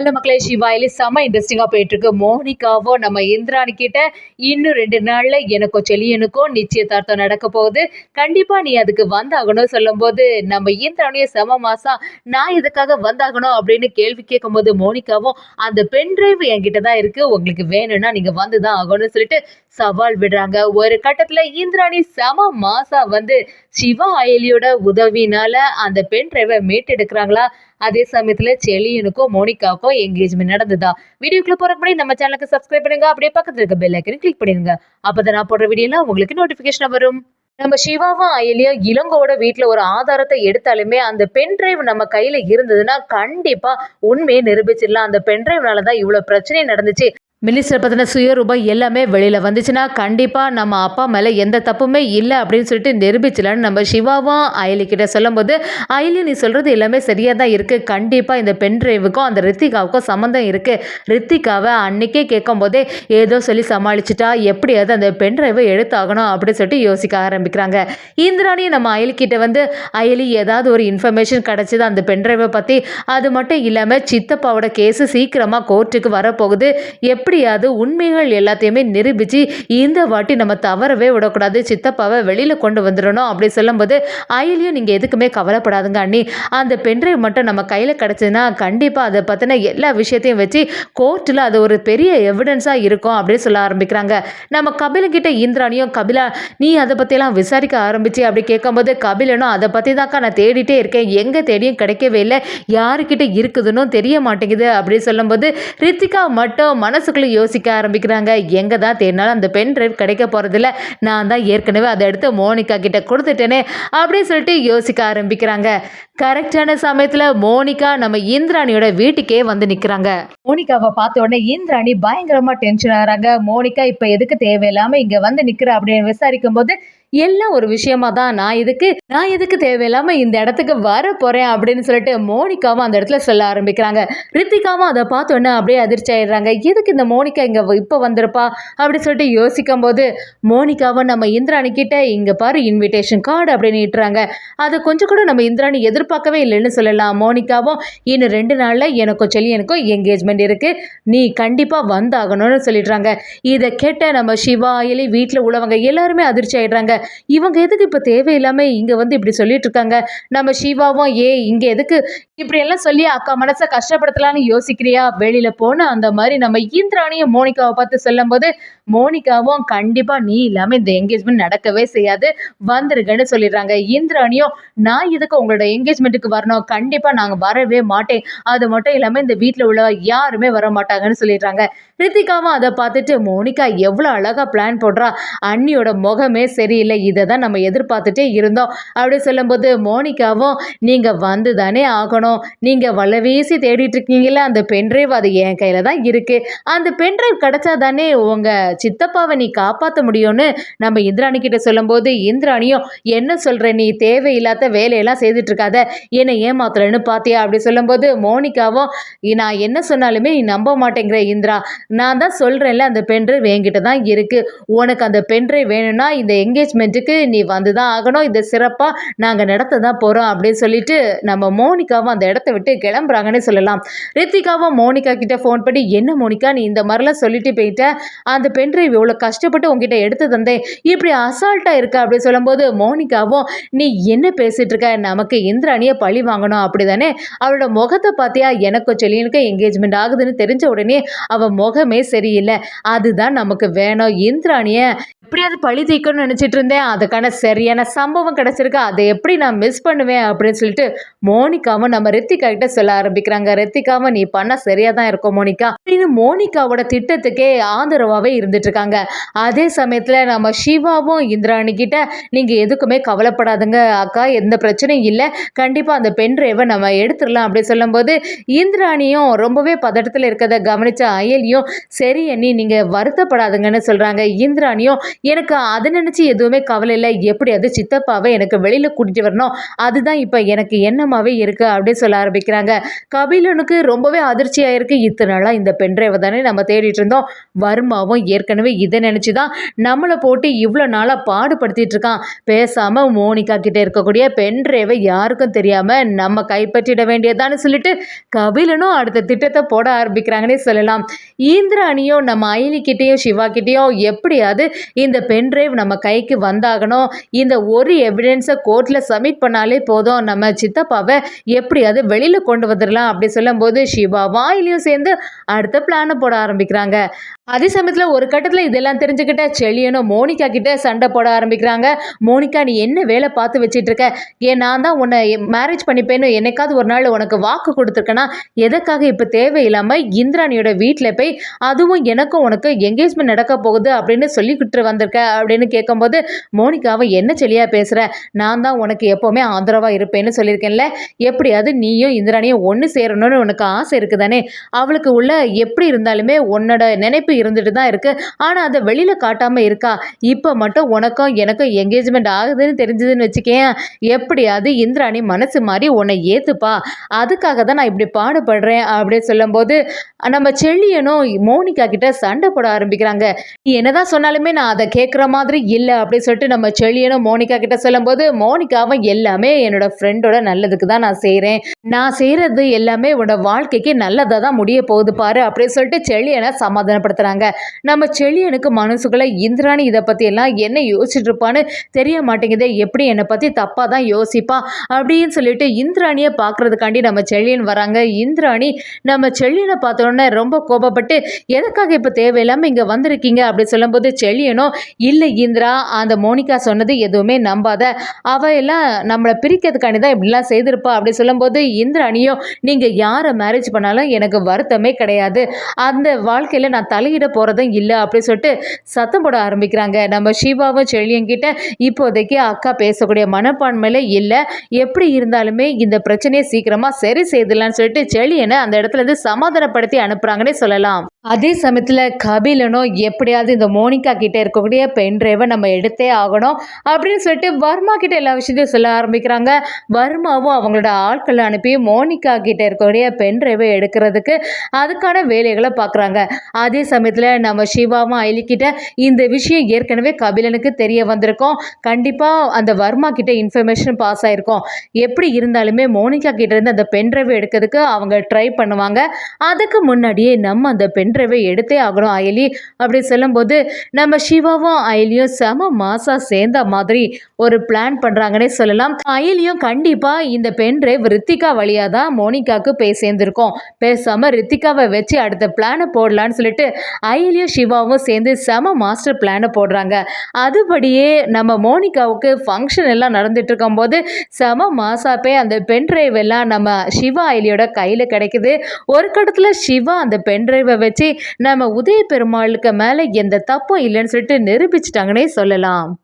நல்ல மக்களே சிவாயிலி செம்ம இன்ட்ரெஸ்டிங்காக போயிட்டு இருக்கு மோனிகாவோ நம்ம இந்திராணி கிட்ட இன்னும் ரெண்டு நாள்ல எனக்கும் செலியனுக்கும் நிச்சயதார்த்தம் நடக்க போகுது. கண்டிப்பா நீ அதுக்கு வந்தாகணும் சொல்லும்போது நம்ம இந்திராணியும் செம மாசா நான் இதுக்காக வந்தாகணும் அப்படின்னு கேள்வி கேட்கும்போது மோனிகாவும் அந்த பென் டிரைவ் என்கிட்ட தான் இருக்கு. உங்களுக்கு வேணும்னா நீங்க வந்து தான் ஆகணும்னு சொல்லிட்டு சவால் விடுறாங்க. ஒரு கட்டத்துல இந்திராணி சம மாசா வந்து சிவா அயலியோட உதவினால அந்த பென் மீட் மீட்டெடுக்கிறாங்களா? அதே சமயத்துல செலியனுக்கும் மோனிகாவுக்கும் என்கேஜ்மெண்ட் நடந்ததா? வீடியோக்குள்ள போறதுக்கு முன்னாடி நம்ம சேனலுக்கு சப்ஸ்கிரைப் பண்ணுங்க. அப்படியே பக்கத்துல இருக்க பெல் ஐக்கனை கிளிக் பண்ணிடுங்க. அப்பதான் நான் போடுற வீடியோலாம் உங்களுக்கு நோட்டிபிகேஷன் வரும். நம்ம சிவாவும் அயலியும் இளங்கோட வீட்டில் ஒரு ஆதாரத்தை எடுத்தாலுமே அந்த பென் டிரைவ் நம்ம கையில் இருந்ததுன்னா கண்டிப்பாக உண்மையை நிரூபிச்சிடலாம். அந்த பென் டிரைவ்னால தான் இவ்வளோ பிரச்சனை நடந்துச்சு. மினிஸ்டர் பற்றின சுயரூபம் எல்லாமே வெளியில் வந்துச்சுன்னா கண்டிப்பாக நம்ம அப்பா மேலே எந்த தப்புமே இல்லை அப்படின்னு சொல்லிட்டு நிரூபிச்சலான்னு நம்ம சிவாவும் அயலிக்கிட்ட சொல்லும்போது அயலி நீ சொல்கிறது எல்லாமே சரியாக தான் இருக்குது கண்டிப்பாக இந்த பென் டிரைவுக்கும் அந்த ரித்திகாவுக்கும் சம்மந்தம் இருக்குது ரித்திகாவை அன்றைக்கே கேட்கும் போதே ஏதோ சொல்லி சமாளிச்சிட்டா எப்படியாவது அந்த பென் டிரைவை எடுத்தாகணும் அப்படின்னு சொல்லிட்டு யோசிக்க ஆரம்பிக்கிறாங்க. இந்திராணி நம்ம அயலிக்கிட்ட வந்து அயலி ஏதாவது ஒரு இன்ஃபர்மேஷன் கிடச்சிது அந்த பென் டிரைவை பற்றி அது மட்டும் இல்லாமல் சித்தப்பாவோட கேஸு சீக்கிரமாக கோர்ட்டுக்கு வரப்போகுது. எப்படி எப்படியாவது உண்மைகள் எல்லாத்தையுமே நிரூபித்து இந்த வாட்டி நம்ம தவறவே விடக்கூடாது சித்தப்பாவை வெளியில் கொண்டு வந்துடணும் அப்படி சொல்லும்போது அயலியும் நீங்கள் எதுக்குமே கவலைப்படாதுங்க அண்ணி. அந்த பென்ட்ரைவ் மட்டும் நம்ம கையில் கிடச்சதுன்னா கண்டிப்பாக அதை பற்றின எல்லா விஷயத்தையும் வச்சு கோர்ட்டில் அது ஒரு பெரிய எவிடன்ஸாக இருக்கும் அப்படின்னு சொல்ல ஆரம்பிக்கிறாங்க. நம்ம கபிலங்கிட்ட இந்திராணியும் கபிலா நீ அதை பற்றியெல்லாம் விசாரிக்க ஆரம்பிச்சு அப்படி கேட்கும்போது கபிலனும் அதை பற்றி தான்க்கா நான் தேடிட்டே இருக்கேன். எங்கே தேடியும் கிடைக்கவே இல்லை. யாருக்கிட்ட இருக்குதுன்னு தெரிய மாட்டேங்குது அப்படின்னு சொல்லும்போது ரித்திகா மட்டும் மனசுக்குள்ள மனசுக்குள்ளே யோசிக்க ஆரம்பிக்கிறாங்க. எங்கே தான் தேடினாலும் அந்த பென் ட்ரைவ் கிடைக்க போகிறதில்ல நான் தான் ஏற்கனவே அதை எடுத்து மோனிகா கிட்ட கொடுத்துட்டேனே அப்படின்னு சொல்லிட்டு யோசிக்க ஆரம்பிக்கிறாங்க. கரெக்டான சமயத்தில் மோனிகா நம்ம இந்திராணியோட வீட்டுக்கே வந்து நிற்கிறாங்க மோனிகாவை பார்த்த உடனே இந்திராணி பயங்கரமாக டென்ஷன் ஆகிறாங்க. மோனிகா இப்போ எதுக்கு தேவையில்லாமல் இங்கே வந்து நிற்கிற அப்படின்னு விசாரிக்கும் போது எல்லாம் ஒரு விஷயமா தான் நான் இதுக்கு நான் எதுக்கு தேவையில்லாம இந்த இடத்துக்கு வர போறேன் அப்படின்னு சொல்லிட்டு மோனிகாவும் அந்த இடத்துல சொல்ல ஆரம்பிக்கிறாங்க. ரித்திகாவும் அதை பார்த்தோன்னே அப்படியே அதிர்ச்சி ஆயிடுறாங்க. எதுக்கு இந்த மோனிகா இங்க இப்போ வந்திருப்பா? அப்படின்னு சொல்லிட்டு யோசிக்கும் போது மோனிகாவும் நம்ம இந்திராணி கிட்ட இங்க பாரு இன்விடேஷன் கார்டு அப்படின்னு இட்டுறாங்க. அதை கொஞ்சம் கூட நம்ம இந்திராணி எதிர்பார்க்கவே இல்லைன்னு சொல்லலாம். மோனிகாவும் இன்னும் ரெண்டு நாள்ல எனக்கும் சொல்லி எனக்கும் என்கேஜ்மெண்ட் இருக்கு. நீ கண்டிப்பா வந்தாகணும்னு சொல்லிடுறாங்க. இதை கேட்ட நம்ம சிவா அயலி வீட்டில் உள்ளவங்க எல்லாருமே அதிர்ச்சி ஆயிடுறாங்க. இவங்க எதுக்கு இப்போ தேவையில்லாமல் இங்கே வந்து இப்படி சொல்லிட்டு இருக்காங்க? நம்ம சிவாவும் ஏ இங்கே எதுக்கு இப்படி எல்லாம் சொல்லி அக்கா மனசை கஷ்டப்படுத்தலான்னு யோசிக்கிறியா? வெளியில் போன அந்த மாதிரி நம்ம இந்திராணியும் மோனிகாவை பார்த்து சொல்லும்போது மோனிகாவும் கண்டிப்பாக நீ இல்லாமல் இந்த என்கேஜ்மெண்ட் நடக்கவே செய்யாது. வந்துருங்கன்னு சொல்லிடுறாங்க. இந்திராணியும் நான் இதுக்கு உங்களோட என்கேஜ்மெண்ட்டுக்கு வரணும்? கண்டிப்பாக நாங்கள் வரவே மாட்டேன். அது மட்டும் இல்லாமல் இந்த வீட்டில் உள்ள யாருமே வர மாட்டாங்கன்னு சொல்லிடுறாங்க. ரித்திகாவும் அதை பார்த்துட்டு மோனிகா எவ்வளோ அழகாக பிளான் போடுறா. அண்ணியோட முகமே சரியில்லை. இல்லை இதை தான் நம்ம எதிர்பார்த்துட்டே இருந்தோம். அப்படி சொல்லும்போது மோனிகாவும் நீங்கள் வந்து தானே ஆகணும். நீங்கள் வள வீசி தேடிட்டு இருக்கீங்களா அந்த பென்ட்ரைவ் அது என் கையில் தான் இருக்குது அந்த பென்ட்ரைவ் கிடச்சா தானே உங்கள் சித்தப்பாவை நீ காப்பாற்ற முடியும்னு நம்ம இந்திராணி கிட்ட சொல்லும்போது இந்திராணியும் என்ன சொல்கிற நீ தேவையில்லாத வேலையெல்லாம் செய்துட்டு இருக்காத என்னை ஏமாத்துறேன்னு பார்த்தியா அப்படி சொல்லும்போது மோனிகாவும் நான் என்ன சொன்னாலுமே நீ நம்ப மாட்டேங்கிற இந்திரா. நான் தான் சொல்கிறேன்ல அந்த பென்ட்ரைவ் என்கிட்ட தான் இருக்குது உனக்கு அந்த பென்ட்ரைவ் வேணும்னா இந்த என்கேஜ்மெண்ட்டுக்கு நீ வந்து தான் ஆகணும். இதை சிறப்பாக நாங்கள் நடத்த தான் போகிறோம் அப்படின்னு சொல்லிட்டு நம்ம மோனிகாவும் அந்த இடத்த விட்டு கிளம்புறாங்கன்னு சொல்லலாம். ரித்திகாவும் மோனிகா கிட்ட ஃபோன் பண்ணி என்ன மோனிகா நீ இந்த மாதிரிலாம் சொல்லிட்டு போயிட்ட? அந்த பென்ட்ரைவ் இவ்வளோ கஷ்டப்பட்டு உங்ககிட்ட எடுத்து தந்தேன். இப்படி அசால்ட்டாக இருக்க? அப்படின்னு சொல்லும்போது மோனிகாவும் நீ என்ன பேசிகிட்டு இருக்க? நமக்கு இந்திராணியை பழி வாங்கணும். அப்படி தானே அவளோட முகத்தை பார்த்தியா? எனக்கும் செல்லியனுக்கும் என்கேஜ்மெண்ட் ஆகுதுன்னு தெரிஞ்ச உடனே அவள் முகமே சரியில்லை. அதுதான் நமக்கு வேணும். இந்திராணியை எப்படியாவது பழி தீக்கணும்னு நினச்சிட்டு இருந்தேன். அதுக்கான சரியான சம்பவம் கிடச்சிருக்கு. அதை எப்படி நான் மிஸ் பண்ணுவேன் அப்படின்னு சொல்லிட்டு மோனிகாவும் நம்ம ரித்திகா கிட்ட சொல்ல ஆரம்பிக்கிறாங்க. ரித்திகாவும் நீ பண்ண சரியாக தான் இருக்கும் மோனிகா. அப்படின்னு மோனிகாவோட திட்டத்துக்கே ஆதரவாகவே இருந்துட்டு இருக்காங்க அதே சமயத்தில் நம்ம சிவாவும் இந்திராணி கிட்ட நீங்கள் எதுக்குமே கவலைப்படாதுங்க அக்கா எந்த பிரச்சனையும் இல்லை. கண்டிப்பாக அந்த பென் டிரைவை நம்ம எடுத்துடலாம் அப்படி சொல்லும்போது இந்திராணியும் ரொம்பவே பதட்டத்தில் இருக்கிறத கவனித்த அயலியும் சரி அண்ணி நீங்கள் வருத்தப்படாதுங்கன்னு சொல்கிறாங்க இந்திராணியும் எனக்கு அதை நினச்சி எதுவுமே கவலை இல்லை. எப்படியாவது சித்தப்பாவை எனக்கு வெளியில் கூட்டிகிட்டு வரணும். அதுதான் இப்போ எனக்கு எண்ணமாகவே இருக்குது அப்படின்னு சொல்ல ஆரம்பிக்கிறாங்க. கபிலனுக்கு ரொம்பவே அதிர்ச்சியாக இருக்குது இத்தனை நாளாக இந்த பென்ட்ரைவை தானே நம்ம தேடிட்டு இருந்தோம் வர்மாவும் ஏற்கனவே இதை நினச்சி தான் நம்மளை போட்டு இவ்வளோ நாளாக பாடுபடுத்திட்டு இருக்கான். பேசாமல் மோனிகா கிட்ட இருக்கக்கூடிய பென்ட்ரைவை யாருக்கும் தெரியாமல் நம்ம கைப்பற்றிட வேண்டியதான்னு சொல்லிட்டு கபிலனும் அடுத்த திட்டத்தை போட ஆரம்பிக்கிறாங்கன்னே சொல்லலாம். இந்திராணியும் நம்ம அயலிக்கிட்டேயும் சிவா கிட்டேயும் எப்படியாவது இந்த பென்ட்ரைவ் நம்ம கைக்கு வந்தாகணும். இந்த ஒரு எவிடன்ஸை கோர்ட்டில் சப்மிட் பண்ணாலே போதும். நம்ம சித்தப்பாவை எப்படியாவது வெளியில் கொண்டு வந்துடலாம் அப்படி சொல்லும்போது சிவா வாயிலையும் சேர்ந்து அடுத்த பிளானை போட ஆரம்பிக்கிறாங்க. அதே சமயத்தில் ஒரு கட்டத்தில் இதெல்லாம் தெரிஞ்சுக்கிட்ட செழியனும் மோனிகா கிட்ட சண்டை போட ஆரம்பிக்கிறாங்க. மோனிகா நீ என்ன வேலை பார்த்து வச்சுட்டு இருக்க ஏன் நான் தான் உன்னை மேரேஜ் பண்ணிப்பேன்னு என்னைக்காவது ஒரு நாள் உனக்கு வாக்கு கொடுத்துருக்கேன்னா எதுக்காக இப்போ தேவையில்லாமல் இந்திராணியோட வீட்டில் போய் அதுவும் எனக்கும் உனக்கு என்கேஜ்மெண்ட் நடக்க போகுது அப்படின்னு சொல்லிக்கிட்டு வந்திருக்க அப்படின்னு கேட்கும்போது மோனிகாவை என்ன செழியாக பேசுகிற நான் தான் உனக்கு எப்போவுமே ஆதரவாக இருப்பேன்னு சொல்லியிருக்கேன்ல. எப்படியாவது நீயும் இந்திராணியும் ஒன்று சேரணும்னு உனக்கு ஆசை இருக்குதானே? அவளுக்கு உள்ள எப்படி இருந்தாலுமே உன்னோட நினைப்பு இருந்துட்டு தான் இருக்கு. ஆனால் அதை வெளியில் காட்டாமல் இருக்கா? இப்போ மட்டும் உனக்கும் எனக்கும் என்கேஜ்மெண்ட் ஆகுதுன்னு தெரிஞ்சதுன்னு வச்சுக்கேன். எப்படியாவது இந்திராணி மனசு மாதிரி உன்னை ஏற்றுப்பா அதுக்காக தான் நான் இப்படி பாடுபடுறேன் அப்படின்னு சொல்லும்போது நம்ம செல்லியனும் மோனிகா கிட்ட சண்டை போட ஆரம்பிக்கிறாங்க. நீ என்னதான் சொன்னாலுமே நான் அதை கேட்குற மாதிரி இல்லை அப்படின்னு சொல்லிட்டு நம்ம செள்ளியனும் மோனிகா கிட்ட சொல்லும்போது மோனிகாவும் எல்லாமே என்னோட ஃப்ரெண்டோட நல்லதுக்கு தான் நான் செய்கிறேன் நான் செய்கிறது எல்லாமே உன்னோட வாழ்க்கைக்கு நல்லதாக தான் முடிய போகுது பாரு அப்படின்னு சொல்லிட்டு செள்ளியனை சமாதானப்படுத்துகிறாங்க நம்ம செழியனுக்கு மனசுக்குள்ள இந்திராணி இதை பற்றியெல்லாம் என்ன யோசிச்சுட்டு இருப்பான்னு தெரிய மாட்டேங்குதே. எப்படி என்னை பற்றி தப்பாக தான் யோசிப்பா? அப்படின்னு சொல்லிட்டு இந்திராணியை பார்க்குறதுக்காண்டி நம்ம செழியன் வராங்க. இந்திராணி நம்ம செழியனை பார்த்தோன்னே ரொம்ப கோபப்பட்டு எதுக்காக இப்போ தேவையில்லாமல் இங்கே வந்திருக்கீங்க? அப்படி சொல்லும்போது செழியனோ இல்லை இந்திரா அந்த மோனிகா சொன்னது எதுவுமே நம்பாத. அவ எல்லாம் நம்மளை பிரிக்கிறதுக்காண்டி தான் இப்படிலாம் செய்திருப்பா. அப்படி சொல்லும்போது இந்திராணியும் நீங்கள் யாரை மேரேஜ் பண்ணாலும் எனக்கு வருத்தமே கிடையாது. அந்த வாழ்க்கையில் நான் தலையிட போகிறதும் இல்லை அப்படின்னு சொல்லிட்டு சத்தம் போட ஆரம்பிக்கிறாங்க. நம்ம சிவாவும் செழியங்கிட்ட இப்போதைக்கு அக்கா பேசக்கூடிய மனப்பான்மையில் இல்லை. எப்படி இருந்தாலுமே இந்த பிரச்சனையை சீக்கிரமாக சரி செய்திடலான்னு சொல்லிட்டு செழியனை அந்த இடத்துல இருந்து சமாதானப்படுத்தி அனுப்புகிறாங்கன்னே சொல்லலாம். அதே சமயத்தில் கபிலனும் எப்படியாவது இந்த மோனிகா கிட்ட இருக்கக்கூடிய பென் டிரைவை நம்ம எடுத்தே ஆகணும் அப்படின்னு சொல்லிட்டு வர்மா கிட்ட எல்லா விஷயத்தையும் சொல்ல ஆரம்பிக்கிறாங்க. வர்மாவும் அவங்களோட ஆட்களை அனுப்பி மோனிகா கிட்ட இருக்கக்கூடிய பென் டிரைவை எடுக்கிறதுக்கு அதுக்கான வேலைகளை பார்க்குறாங்க. அதே சமயத்தில் நம்ம சிவாவும் அயலிக்கிட்ட இந்த விஷயம் ஏற்கனவே கபிலனுக்கு தெரிய வந்திருக்கோம். கண்டிப்பாக அந்த வர்மா கிட்ட இன்ஃபர்மேஷன் பாஸ் ஆயிருக்கும். எப்படி இருந்தாலுமே மோனிகா கிட்டேருந்து அந்த பென்ட்ரைவை எடுக்கிறதுக்கு அவங்க ட்ரை பண்ணுவாங்க. அதுக்கு முன்னாடியே நம்ம அந்த பென்ட்ரைவை எடுத்தே ஆகணும் அயலி. அப்படி சொல்லும்போது நம்ம சிவாவும் அயலியும் செம மாசா சேர்ந்த மாதிரி ஒரு பிளான் பண்ணுறாங்கன்னே சொல்லலாம். அயலியும் கண்டிப்பாக இந்த பென்ட்ரைவ் ரித்திகா வழியாக தான் மோனிகாவுக்கு போய் சேர்ந்துருக்கோம் பேசாமல் ரித்திகாவை வச்சு அடுத்த பிளானை போடலான்னு சொல்லிட்டு ஐலியும் சிவாவும் சேர்ந்து செம மாஸ்டர் பிளானை போடுறாங்க. அதுபடியே நம்ம மோனிகாவுக்கு ஃபங்க்ஷன் எல்லாம் நடந்துட்டு இருக்கும்போது செம மாசாப்பே அந்த பென் டிரைவ் எல்லாம் நம்ம சிவா ஐலியோட கையில் கிடைக்குது. ஒரு கட்டத்தில் சிவா அந்த பென் டிரைவை வச்சு நம்ம உதய பெருமாளுக்கு மேலே எந்த தப்பும் இல்லைன்னு சொல்லிட்டு நிரூபிச்சிட்டாங்கன்னே சொல்லலாம்.